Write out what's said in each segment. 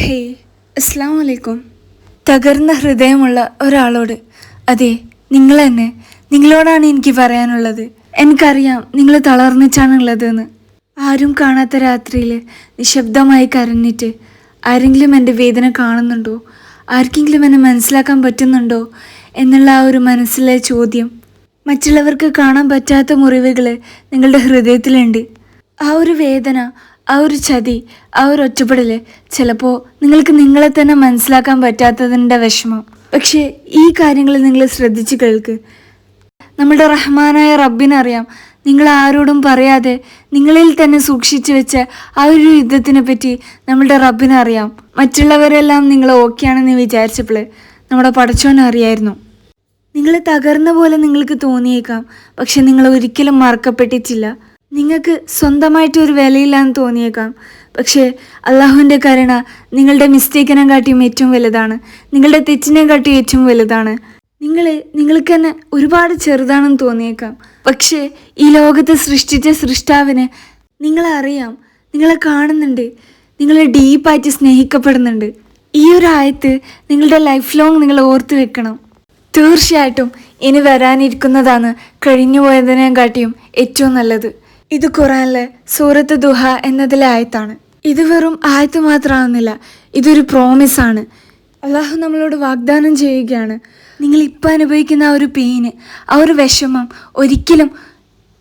Hey അസ്സാം വലൈക്കും തകർന്ന ഹൃദയമുള്ള ഒരാളോട് അതെ നിങ്ങൾ തന്നെ നിങ്ങളോടാണ് എനിക്ക് പറയാനുള്ളത്. എനിക്കറിയാം നിങ്ങൾ തളർന്നിച്ചാണുള്ളതെന്ന് ആരും കാണാത്ത രാത്രിയിൽ നിശബ്ദമായി കരഞ്ഞിട്ട് ആരെങ്കിലും എന്റെ വേദന കാണുന്നുണ്ടോ? ആർക്കെങ്കിലും എന്നെ മനസ്സിലാക്കാൻ പറ്റുന്നുണ്ടോ? എന്നുള്ള ആ ഒരു മനസ്സിലെ ചോദ്യം. മറ്റുള്ളവർക്ക് കാണാൻ പറ്റാത്ത മുറിവുകൾ നിങ്ങളുടെ ഹൃദയത്തിലുണ്ട്. ആ ഒരു വേദന ആ ഒരു ചതി ആ ഒരു ഒറ്റപ്പെടൽ ചിലപ്പോൾ നിങ്ങൾക്ക് നിങ്ങളെ തന്നെ മനസ്സിലാക്കാൻ പറ്റാത്തതിന്റെ വിഷമം. പക്ഷേ ഈ കാര്യങ്ങൾ നിങ്ങൾ ശ്രദ്ധിച്ച് കേൾക്ക്. നമ്മുടെ റഹ്മാനായ റബ്ബിനറിയാം നിങ്ങൾ ആരോടും പറയാതെ നിങ്ങളിൽ തന്നെ സൂക്ഷിച്ചു വെച്ച ആ ഒരു യുദ്ധത്തിനെ പറ്റി നമ്മുടെ റബ്ബിനറിയാം. മറ്റുള്ളവരെല്ലാം നിങ്ങൾ ഓക്കെയാണെന്ന് വിചാരിച്ചപ്പോൾ നമ്മുടെ പടച്ചോനെ അറിയായിരുന്നു. നിങ്ങൾ തകർന്ന പോലെ നിങ്ങൾക്ക് തോന്നിയേക്കാം പക്ഷെ നിങ്ങൾ ഒരിക്കലും മറക്കപ്പെട്ടിട്ടില്ല. നിങ്ങൾക്ക് സ്വന്തമായിട്ട് ഒരു വിലയില്ലാന്ന് തോന്നിയേക്കാം. പക്ഷേ അള്ളാഹുവിന്റെ കരുണ നിങ്ങളുടെ മിസ്റ്റേക്കിനെ കാട്ടിയും ഏറ്റവും വലുതാണ്. നിങ്ങളുടെ തെറ്റിനെ കാട്ടിയും ഏറ്റവും വലുതാണ്. നിങ്ങൾ നിങ്ങൾക്ക് തന്നെ ഒരുപാട് ചെറുതാണെന്ന് തോന്നിയേക്കാം. പക്ഷേ ഈ ലോകത്തെ സൃഷ്ടിച്ച സൃഷ്ടാവിനെ നിങ്ങളെ അറിയാം. നിങ്ങളെ കാണുന്നുണ്ട്. നിങ്ങളെ ഡീപ്പായിട്ട് സ്നേഹിക്കപ്പെടുന്നുണ്ട്. ഈ ഒരു ആയത്ത് നിങ്ങളുടെ ലൈഫ് ലോങ് നിങ്ങൾ ഓർത്ത് വെക്കണം. തീർച്ചയായിട്ടും ഇനി വരാനിരിക്കുന്നതാണ് കഴിഞ്ഞു പോയതിനെ കാട്ടിയും ഏറ്റവും നല്ലത്. ഇത് ഖുറാനിലെ സൂറത്ത് ദുഹ എന്നതിലെ ആയത്താണ്. ഇത് വെറും ആയത്ത് മാത്രമാകുന്നില്ല ഇതൊരു പ്രോമിസാണ് അള്ളാഹു നമ്മളോട് വാഗ്ദാനം ചെയ്യുകയാണ്. നിങ്ങൾ ഇപ്പം അനുഭവിക്കുന്ന ആ ഒരു പെയിന് ആ ഒരു വിഷമം ഒരിക്കലും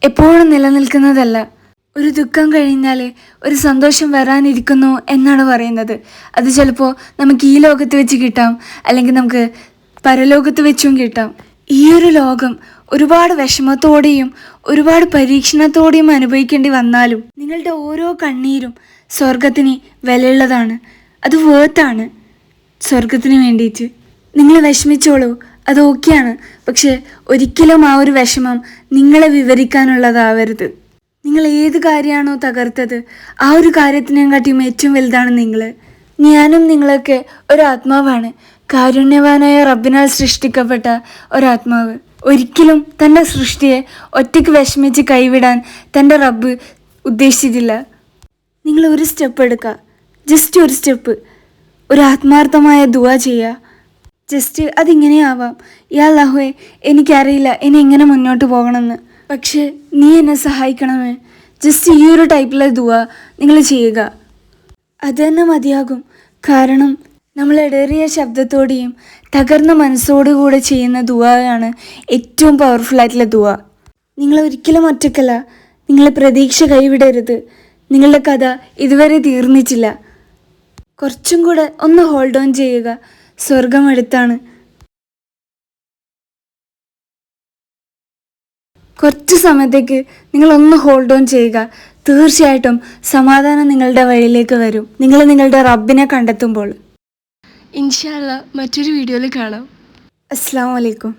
എപ്പോഴും നിലനിൽക്കുന്നതല്ല. ഒരു ദുഃഖം കഴിഞ്ഞാൽ ഒരു സന്തോഷം വരാനിരിക്കുന്നു എന്നാണ് പറയുന്നത്. അത് ചിലപ്പോൾ നമുക്ക് ഈ ലോകത്ത് വെച്ച് കിട്ടാം അല്ലെങ്കിൽ നമുക്ക് പരലോകത്ത് വെച്ചും കിട്ടാം. ഈ ഒരു ലോകം ഒരുപാട് വിഷമത്തോടെയും ഒരുപാട് പരീക്ഷണത്തോടെയും അനുഭവിക്കേണ്ടി വന്നാലും നിങ്ങളുടെ ഓരോ കണ്ണീരും സ്വർഗത്തിന് വിലയുള്ളതാണ്. അത് വേർത്താണ് സ്വർഗത്തിന് വേണ്ടിയിട്ട്. നിങ്ങൾ വിഷമിച്ചോളൂ അത് ഓക്കെയാണ്. പക്ഷെ ഒരിക്കലും ആ ഒരു വിഷമം നിങ്ങളെ വിവരിക്കാനുള്ളതാവരുത്. നിങ്ങൾ ഏത് കാര്യമാണോ തകർത്തത് ആ ഒരു കാര്യത്തിനെക്കാട്ടിയും ഏറ്റവും വലുതാണ് നിങ്ങൾ. ഞാനും നിങ്ങളൊക്കെ ഒരു ആത്മാവാണ്. കാരുണ്യവാനായ റബ്ബിനാൽ സൃഷ്ടിക്കപ്പെട്ട ഒരാത്മാവ്. ഒരിക്കലും തന്റെ സൃഷ്ടിയെ ഒറ്റയ്ക്ക് വിഷമിച്ച് കൈവിടാൻ തന്റെ റബ്ബ് ഉദ്ദേശിച്ചിട്ടില്ല. നിങ്ങൾ ഒരു സ്റ്റെപ്പ് എടുക്കുക. ജസ്റ്റ് ഒരു സ്റ്റെപ്പ് ഒരു ആത്മാർത്ഥമായ ദുവ ചെയ്യുക. ജസ്റ്റ് അതിങ്ങനെയാവാം യാ ലഹുവെ എനിക്കറിയില്ല ഇനി എങ്ങനെ മുന്നോട്ട് പോകണമെന്ന്. പക്ഷേ നീ എന്നെ സഹായിക്കണമേ. ജസ്റ്റ് ഈ ഒരു ടൈപ്പിലെ ദുവ നിങ്ങൾ ചെയ്യുക. അത് തന്നെ മതിയാകും. കാരണം നമ്മൾ ഇടറിയ ശബ്ദത്തോടെയും തകർന്ന മനസ്സോടുകൂടെ ചെയ്യുന്ന ദുവാണ് ഏറ്റവും പവർഫുൾ ആയിട്ടുള്ള ദുവ നിങ്ങൾ ഒരിക്കലും ഒറ്റക്കല്ല നിങ്ങളെ പ്രതീക്ഷ കൈവിടരുത്. നിങ്ങളുടെ കഥ ഇതുവരെ തീർന്നിട്ടില്ല. കുറച്ചും കൂടെ ഒന്ന് ഹോൾഡ് ഓൺ ചെയ്യുക. സ്വർഗം അടുത്താണ്. കുറച്ച് സമയത്തേക്ക് നിങ്ങൾ ഒന്ന് ഹോൾഡ് ഓൺ ചെയ്യുക. തീർച്ചയായിട്ടും സമാധാനം നിങ്ങളുടെ വഴിയിലേക്ക് വരും. നിങ്ങൾ നിങ്ങളുടെ റബ്ബിനെ കണ്ടെത്തുമ്പോൾ. ഇൻഷാല്ല മറ്റൊരു വീഡിയോയിൽ കാണാം. അസ്സാം വലൈക്കും